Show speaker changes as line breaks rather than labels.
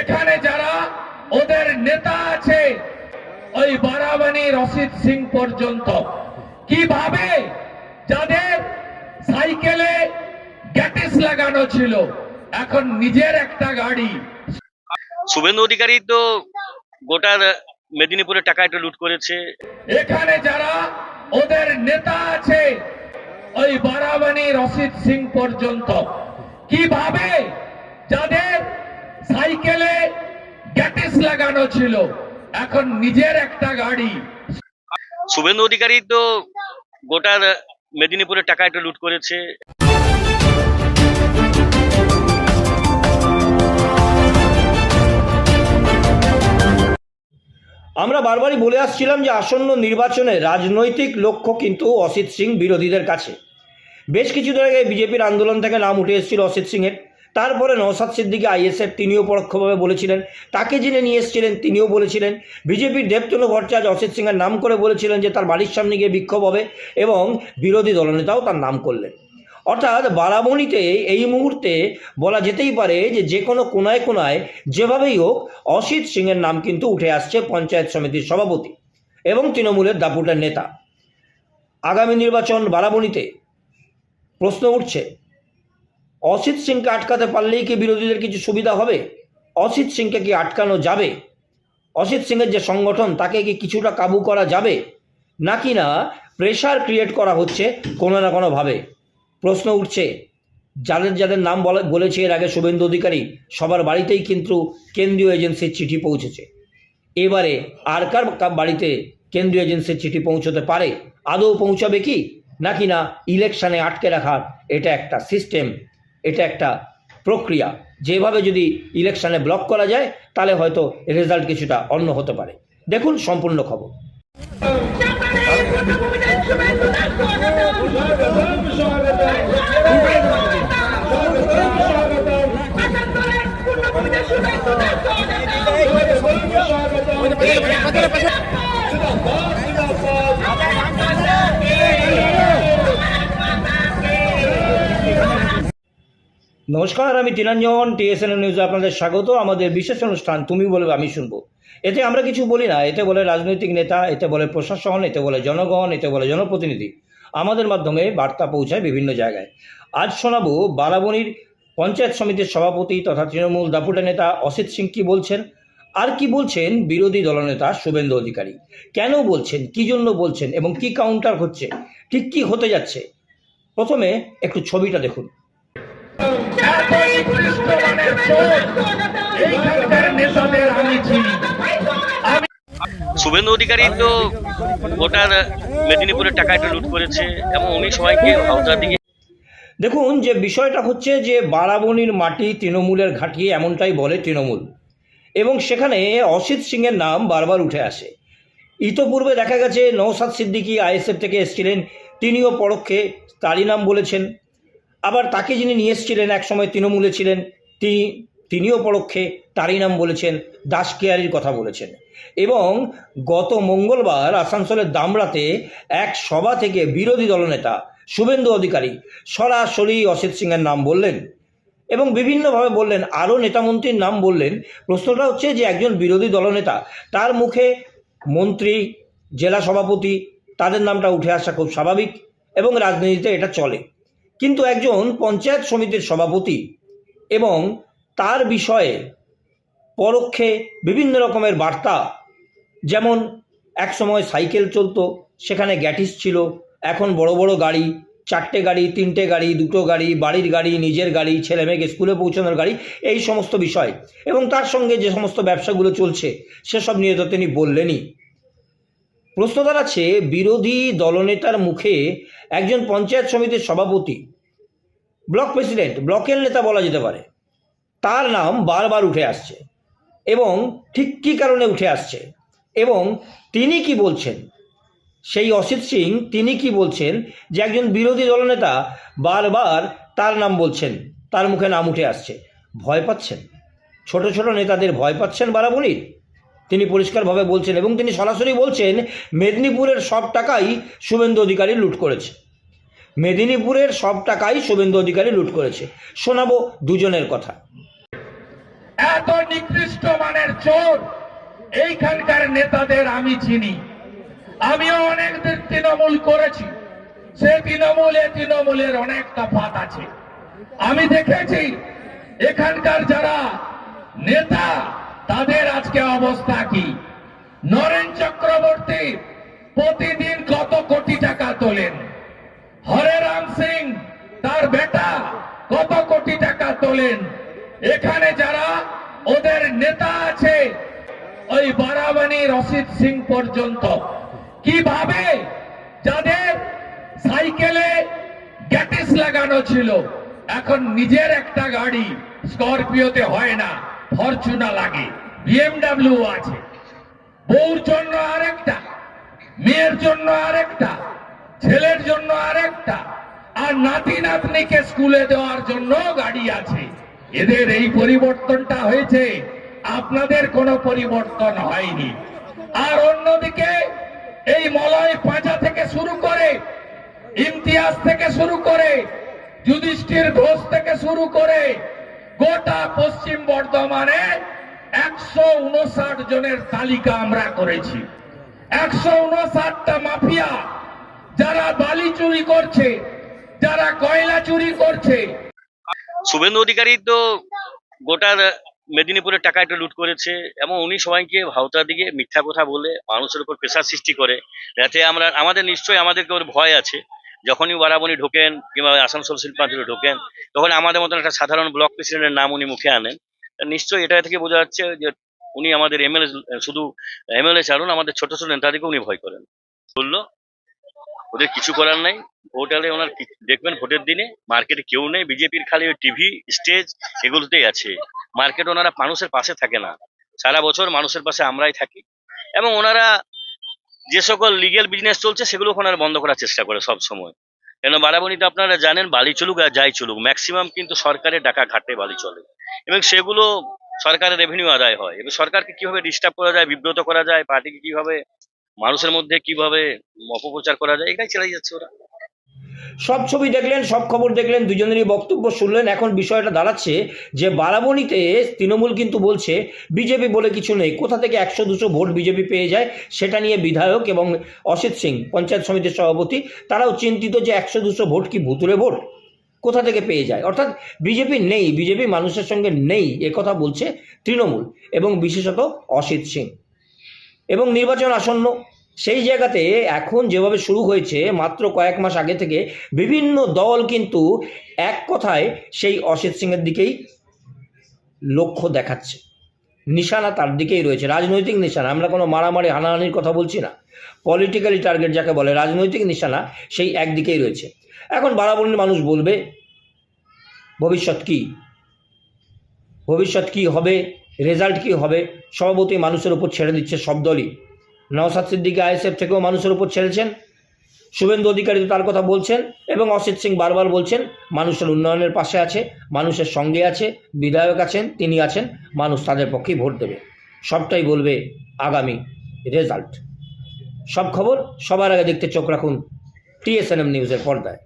এখানে যারা ওদের নেতা আছে ওই বারাবানি রশিদ সিং পর্যন্ত। কীভাবে যাদের সাইকেলে গ্যাটিস লাগানো ছিল এখন নিজের একটা গাড়ি।
শুভেন্দু অধিকারী তো গোটা মেদিনীপুরে টাকা একটা লুট করেছে।
এখানে যারা ওদের নেতা আছে ওই বারাবানি রশিদ সিং পর্যন্ত। কীভাবে যাদের সাইকেলে গ্যাটিস লাগানো ছিল। এখন নিজের একটা গাড়ি।
শুভেন্দু অধিকারী তো গোটা মেদিনীপুরের টাকা একটা লুট করেছে।
আমরা বারবারই বলে আসছিলাম যে আসন্ন নির্বাচনে রাজনৈতিক লক্ষ্য কিন্তু অসিত সিং বিরোধীদের কাছে। বেশ কিছু আগে বিজেপির আন্দোলন থেকে নাম উঠে এসেছিল অসিত সিংয়ের। তারপরে নওসাদ সিদ্দিকি আইএসএফ তিনিও পরোক্ষভাবে বলেছিলেন। তাকে যিনি নিয়ে এসেছিলেন, তিনিও বলেছিলেন। বিজেপির দেবতনু ভট্টাচার্য অসিত সিংয়ের নাম করে বলেছিলেন যে তার বাড়ির সামনে গিয়ে বিক্ষোভ হবে এবং বিরোধী দলনেতাও তার নাম করলেন। অর্থাৎ বারাবণীতে এই মুহূর্তে বলা যেতেই পারে যে যে কোনো কোনায় কোনায় যেভাবেই হোক, অসিত সিংয়ের নাম কিন্তু উঠে আসছে পঞ্চায়েত সমিতির সভাপতি এবং তৃণমূলের দাপুটের নেতা। আগামী নির্বাচন বারাবণীতে প্রশ্ন উঠছে অসিত সিংকে আটকাতে পারলেই কি বিরোধীদের কিছু সুবিধা হবে? অসিত সিংকে কি আটকানো যাবে? অসিত সিংয়ের যে সংগঠন, তাকে কি কিছুটা কাবু করা যাবে? নাকি না প্রেশার ক্রিয়েট করা হচ্ছে কোনো না কোনোভাবে প্রশ্ন উঠছে। যাদের যাদের নাম বলা, বলেছে এর আগে শুভেন্দু অধিকারী, সবার বাড়িতেই কিন্তু কেন্দ্রীয় এজেন্সির চিঠি পৌঁছেছে। এবারে আর কার বাড়িতে কেন্দ্রীয় এজেন্সির চিঠি পৌঁছতে পারে? আদৌ পৌঁছাবে কি? নাকি না ইলেকশনে আটকে রাখার এটা একটা সিস্টেম এটা একটা প্রক্রিয়া। যেভাবে যদি ইলেকশনে ব্লক করা যায় তাহলে হয়তো রেজাল্ট কিছুটা অন্য হতে পারে। দেখুন সম্পূর্ণ খবর। নমস্কার, আমি তিনাঞ্জন টিএসএন নিউজে আপনাদের স্বাগত। আমাদের বিশেষ অনুষ্ঠান, তুমি বলবে আমি শুনব। এতে আমরা কিছু বলি না, এতে বলে রাজনৈতিক নেতা, এতে বলে প্রশাসন, এতে বলে জনগণ, এতে বলে জনপ্রতিনিধি। আমাদের মাধ্যমে বার্তা পৌঁছায় বিভিন্ন জায়গায়। আজ শোনাবো বারাবণীর পঞ্চায়েত সমিতির সভাপতি তথা তৃণমূল দাপুটে নেতা অসিত সিং কি বলছেন, আর কি বলছেন বিরোধী দলনেতা শুভেন্দু অধিকারী। কেন বলছেন, কি জন্য বলছেন এবং কি কাউন্টার হচ্ছে, ঠিক কি হতে যাচ্ছে? প্রথমে একটু ছবিটা দেখুন।
শুভেন্দু অধিকারী তো গোটা মেদিনীপুরের একটা লুট করেছে, এবং উনি সবাইকে হাওড়ার দিকে
দেখুন, যে বিষয়টা হচ্ছে যে বারাবণীর মাটি তৃণমূলের ঘাঁটি, এমনটাই বলে তৃণমূল। এবং সেখানে অসিত সিংয়ের নাম বারবার উঠে আসে। ইতোপূর্বে দেখা গেছে নৌসাদ সিদ্দিকী আইএসএফ থেকে এসেছিলেন, তিনিও পরোক্ষে তারই নাম বলেছেন। আবার তাকে যিনি নিয়ে এসেছিলেন, একসময় তৃণমূলে ছিলেন তিনি তিনিও পরোক্ষে তারই নাম বলেছেন, দাস কেয়ারির কথা বলেছেন। এবং গত মঙ্গলবার আসানসোলের দামড়াতে এক সভা থেকে বিরোধী দলনেতা, শুভেন্দু অধিকারী, সরাসরি অসিত সিংয়ের নাম বললেন এবং বিভিন্নভাবে বললেন, আরও নেতামন্ত্রীর নাম বললেন। প্রশ্নটা হচ্ছে যে একজন বিরোধী দলনেতা, তার মুখে মন্ত্রী, জেলা সভাপতি, তাদের নামটা উঠে আসা খুব স্বাভাবিক এবং রাজনীতিতে এটা চলে। কিন্তু একজন পঞ্চায়েত সমিতির সভাপতি এবং তার বিষয়ে পরোক্ষে বিভিন্ন রকমের বার্তা, যেমন একসময় সাইকেল চলতো, সেখানে গ্যাটিস ছিল, এখন বড় বড় গাড়ি, চারটে গাড়ি, তিনটে গাড়ি, দুটো গাড়ি, বাড়ির গাড়ি, নিজের গাড়ি, ছেলে মেয়েকে স্কুলে পৌঁছানোর গাড়ি, এই সমস্ত বিষয়। এবং তার সঙ্গে যে সমস্ত ব্যবসাগুলো চলছে, সেসব নিয়ে তো তিনি বললেনই। প্রশ্ন দাঁড়াচ্ছে, বিরোধী দলনেতার মুখে একজন পঞ্চায়েত সমিতির সভাপতি ব্লক প্রেসিডেন্ট, ব্লকের নেতা বলা যেতে পারে। তার নাম বারবার উঠে আসছে এবং ঠিক কী কারণে উঠে আসছে এবং তিনি কি বলছেন? সেই অসিত সিং তিনি কি বলছেন যে একজন বিরোধী দলনেতা বারবার তার নাম বলছেন, তার মুখে নাম উঠে আসছে। ভয় পাচ্ছেন? ছোট ছোট নেতাদের ভয় পাচ্ছেন বারাবণীর? তিনি পরিষ্কারভাবে বলছেন এবং তিনি সরাসরি বলছেন, মেদিনীপুরের সব টাকাই শুভেন্দু অধিকারী লুট করেছে। মেদিনীপুরের সব টাকাই শুভেন্দু অধিকারী লুট করেছে। শোনাবো দুজনের কথা।
এত নিকৃষ্ট মানের চোর এইখানকার নেতাদের আমি চিনি। আমিও অনেক তৃণমূল করেছি। সে তৃণমূলে তৃণমূলের অনেক তফাত আছে। আমি দেখেছি এখানকার যারা নেতা, তাদের আজকে অবস্থা কি? নরেন চক্রবর্তী প্রতিদিন কত কোটি টাকা তোলেন? হরে রাম সিং, তার বেটা কত কোটি টাকা তোলেন? এখানে যারা ওদের নেতা আছে, ওই বারাবানি রশিদ সিং পর্যন্ত। কীভাবে যাদের সাইকেলে গ্যাটিস লাগানো ছিল, এখন নিজের একটা গাড়ি স্করপিওতে হয় না, ফরচুনা লাগে, বিএমডাব্লিউ আছে। বউর জন্য আরেকটা, মেয়ের জন্য আরেকটা ছেলের জন্য আরেকটা, আর নাতি নাতনিকে স্কুলে দেওয়ার জন্য গাড়ি আছে। এদের এই পরিবর্তনটা হয়েছে, আপনাদের কোনো পরিবর্তন হয়নি। আর অন্যদিকে, এই মলয় পাঁচা থেকে শুরু করে, ইমতিয়াজ থেকে শুরু করে, যুধিষ্ঠির ঘোষ থেকে শুরু করে, গোটা পশ্চিম বর্ধমানে একশো উনষাট জনের তালিকা আমরা করেছি। একশো উনষাটটা মাফিয়া যারা বালি চুরি করছে, যারা কয়লা চুরি করছে।
শুভেন্দু অধিকারী তো গোটা মেদিনীপুরের টাকা একটা লুট করেছে এবং উনি সবাইকে ভাওতা দিকে মিথ্যা কথা বলে মানুষের উপর প্রেশার সৃষ্টি করে। যাতে আমরা, আমাদের নিশ্চয়ই আমাদেরকে ওর ভয় আছে। যখনই বারাবনি ঢোকেন কিংবা আসানসোল শিল্পাঞ্চলে ঢোকেন, তখন আমাদের মতন একটা সাধারণ ব্লক প্রেসিডেন্টের নাম উনি মুখে আনেন। নিশ্চয়ই এটা থেকে বোঝা যাচ্ছে যে উনি আমাদের এমএলএ, শুধু এমএলএ ছাড়ুন, আমাদের ছোট ছোট নেতাদেরকে উনি ভয় করেন। বলল ওদের কিছু করার নাই। ভোট হলে ওনার দেখবেন ভোটের দিনে মার্কেটে কেউ নেই, বিজেপির খালি ওই টিভি স্টেজ এগুলোতেই আছে। মার্কেট ওনারা মানুষের পাশে থাকে না। সারা বছর মানুষের পাশে আমরাই থাকি। এবং ওনারা যে সকল লিগেল বিজনেস চলছে সেগুলো ওনারা বন্ধ করার চেষ্টা করে সব সময়। কেন বারাবণীতে আপনারা জানেন, বালি চলুক আর যাই চলুক ম্যাক্সিমাম কিন্তু সরকারের টাকা ঘাটে বালি চলে। এবং সেগুলো সরকারের রেভিনিউ আদায় হয়। এবং সরকারকে কীভাবে ডিস্টার্ব করা যায়, বিব্রত করা যায় পার্টিকে কীভাবে মানুষের মধ্যে কীভাবে অপপ্রচার করা যায়, এটাই চালাই যাচ্ছে ওরা।
সব ছবি দেখলেন, সব খবর দেখলেন, দুজনেরই বক্তব্য শুনলেন। এখন বিষয়টা দাঁড়াচ্ছে যে বারাবণীতে তৃণমূল কিন্তু বলছে, বিজেপি বলে কিছু নেই। কোথা থেকে একশো দুশো ভোট বিজেপি পেয়ে যায়, সেটা নিয়ে বিধায়ক এবং অসিত সিং, পঞ্চায়েত সমিতির সভাপতি, তারাও চিন্তিত যে একশো দুশো ভোট কি ভুতুরে ভোট? কোথা থেকে পেয়ে যায়? অর্থাৎ বিজেপি নেই, বিজেপি মানুষের সঙ্গে নেই কথা বলছে তৃণমূল এবং বিশেষত অসিত সিং। এবং নির্বাচন আসন্ন। সেই জায়গাতে এখন যেভাবে শুরু হয়েছে, মাত্র কয়েক মাস আগে থেকে বিভিন্ন দল কিন্তু এক কথায় সেই অসিত সিংয়ের দিকেই লক্ষ্য দেখাচ্ছে। নিশানা তার দিকেই রয়েছে। রাজনৈতিক নিশানা, আমরা কোনো মারামারি, হানাহানির কথা বলছি না। পলিটিক্যালি টার্গেট যাকে বলে, রাজনৈতিক নিশানা সেই একদিকেই রয়েছে। এখন বারাবরণীর মানুষ বলবে, ভবিষ্যৎ কি? ভবিষ্যৎ কি হবে? রেজাল্ট কি হবে? সভাপতি মানুষের উপর ছেড়ে দিচ্ছে সব দলই। নওসাদ সিদ্দিকি আইএসএফ থেকেও মানুষের উপর ছেড়েছেন। শুভেন্দু অধিকারী তার কথা বলছেন এবং অসিত সিং বারবার বলছেন মানুষের উন্নয়নের পাশে আছে, মানুষের সঙ্গে আছে, বিধায়ক আছেন, তিনি আছেন, মানুষ তাদের পক্ষেই ভোট দেবে। সবটাই বলবে আগামী রেজাল্ট। সব খবর সবার আগে দেখতে চোখ রাখুন টিএসএনএম নিউজের পর্দায়।